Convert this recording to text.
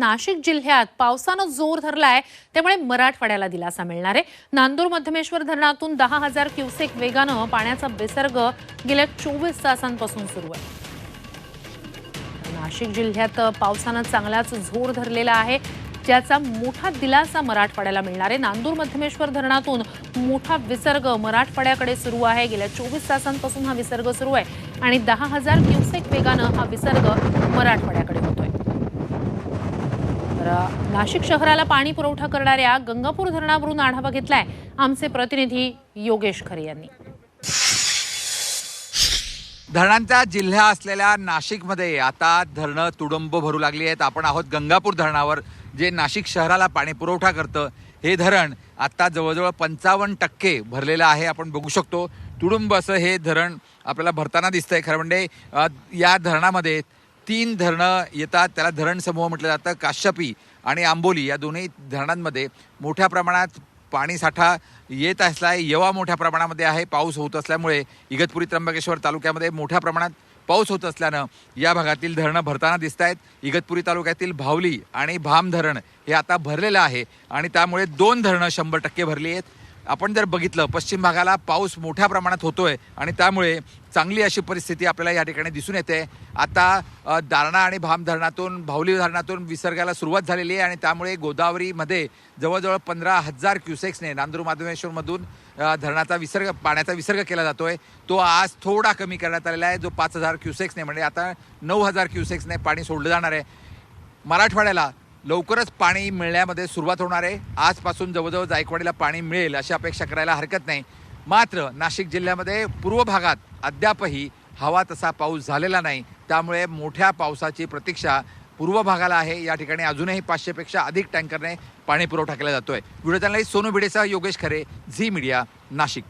नाशिक जिल्ह्यात पावसानं जोर धरलाय त्यामुळे मराठवाड्याला दिलासा मिळणार आहे. नांदूर मध्यमेश्वर धरणातून दहा हजार क्युसेक वेगानं पाण्याचा विसर्ग गेल्या चोवीस तासांपासून सुरू आहे. नाशिक जिल्ह्यात पावसानं चांगलाच जोर धरलेला आहे ज्याचा मोठा दिलासा मराठवाड्याला मिळणार आहे. नांदूर मध्यमेश्वर धरणातून मोठा विसर्ग मराठवाड्याकडे सुरू आहे. गेल्या चोवीस तासांपासून हा विसर्ग सुरू आहे आणि दहा हजार क्युसेक वेगानं हा विसर्ग मराठवाड्याकडे होतोय. नाशिक शहराला पाणी पुरवठा करणाऱ्या गंगापूर धरणावरून आढावा घेतलाय आमचे प्रतिनिधी योगेश खरे यांनी. धरणांचा जिल्हा असलेल्या नाशिकमध्ये आता धरणं तुडुंब भरू लागली आहेत. आपण आहोत गंगापूर धरणावर जे नाशिक शहराला पाणी पुरवठा करतं हे धरण आत्ता जवळजवळ पंचावन्न टक्के भरलेलं आहे. आपण बघू शकतो तुडुंब असं हे धरण आपल्याला भरताना दिसतंय. खरं म्हणजे या धरणामध्ये तीन धरणं येतात. त्याला धरण समूह म्हटलं जातं. काश्यपी आणि आंबोली या दोन्ही धरणांमध्ये मोठ्या प्रमाणात पाणी साठा येत असला येवा मोठ्या प्रमाणामध्ये आहे. पाऊस होत असल्यामुळे इगतपुरी त्र्यंबकेश्वर तालुक्यामध्ये मोठ्या प्रमाणात पाऊस होत असल्यानं या भागातील धरणं भरताना दिसत आहेत इगतपुरी तालुक्यातील भावली आणि भाम धरण हे आता भरलेलं आहे आणि त्यामुळे दोन धरणं शंभर टक्के भरली आहेत. आपण जर बघितलं पश्चिम भागाला पाऊस मोठ्या प्रमाणात होतोय आणि त्यामुळे चांगली अशी परिस्थिती आपल्याला या ठिकाणी दिसून येते. आता दारणा आणि भाम धरणातून भावली धरणातून विसर्गाला सुरुवात झालेली आहे आणि त्यामुळे गोदावरीमध्ये जवळजवळ पंधरा हजार क्युसेक्सने नांदूर माधवेश्वरमधून धरणाचा विसर्ग पाण्याचा विसर्ग केला जातोय. तो आज थोडा कमी करण्यात आलेला आहे जो पाच हजार क्युसेक्सने म्हणजे आता नऊ हजार क्युसेक्सने पाणी सोडलं जाणार आहे. मराठवाड्याला लवकरच पाणी मिळण्यामध्ये सुरुवात होणार आहे. आजपासून जवळजवळ जायकवाडीला पाणी मिळेल अशी अपेक्षा करायला हरकत नाही. मात्र नाशिक जिल्ह्यामध्ये पूर्व भागात अद्यापही हवा तसा पाऊस झालेला नाही. त्यामुळे मोठ्या पावसाची प्रतीक्षा पूर्व भागाला आहे. या ठिकाणी अजूनही पाचशेपेक्षा अधिक टँकरने पाणी पुरवठा केला जातोय. व्हिडिओ चॅनल सोनू भिडेसह योगेश खरे झी मीडिया नाशिक.